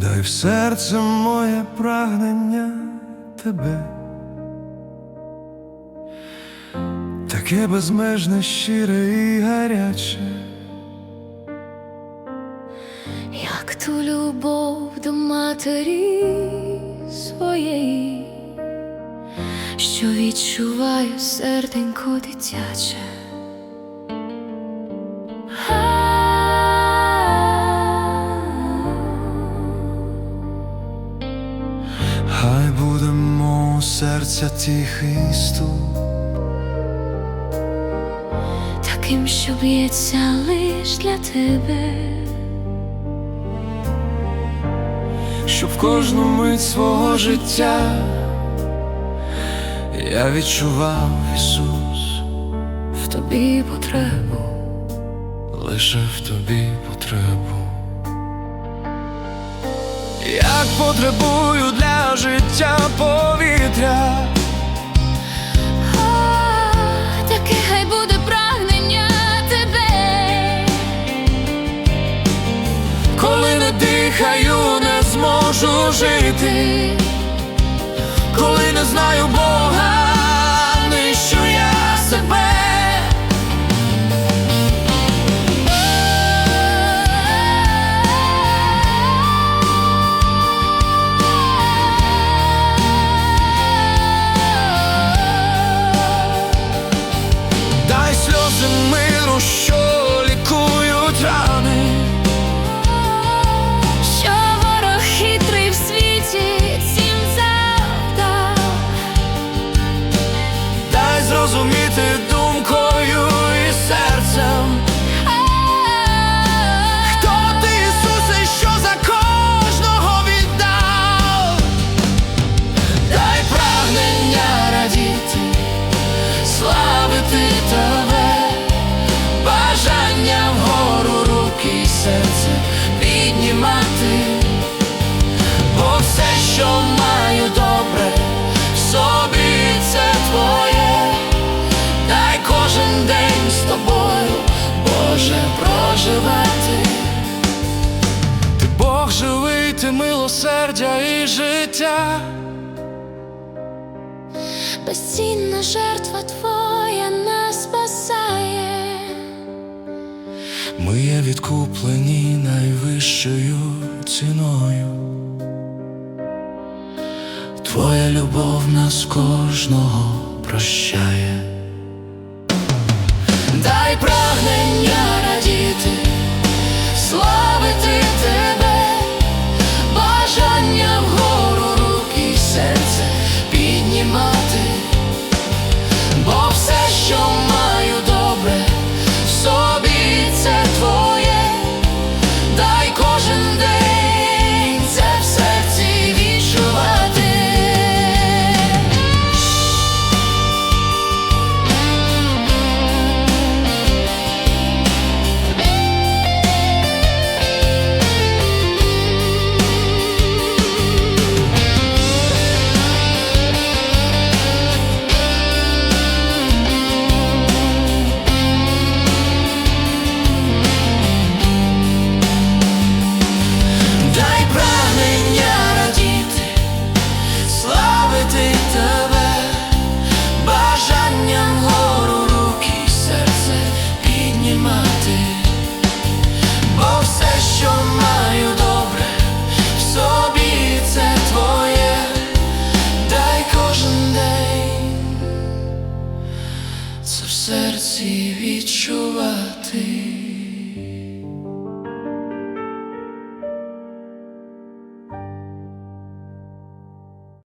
дай в серце моє прагнення тебе. Таке безмежне, щире і гаряче. як ту любов до матері своєї, що відчуваю серденько дитяче. Хай буде мого серця тихий стук, Таким, що б'ється лиш для тебе, щоб в кожну мить свого життя я відчував Ісус, в тобі потребу. лише в тобі потребу. Як потребую для життя повітря, А, Таке хай буде прагнення тебе, коли не дихаю, не зможу жити, коли не знаю Бога, Бог живий, ти милосердя і життя. Безцінна жертва твоя нас спасає. Ми є відкуплені найвищою ціною. Твоя любов нас кожного прощає. Дай прагнення радіти, тебе. reality.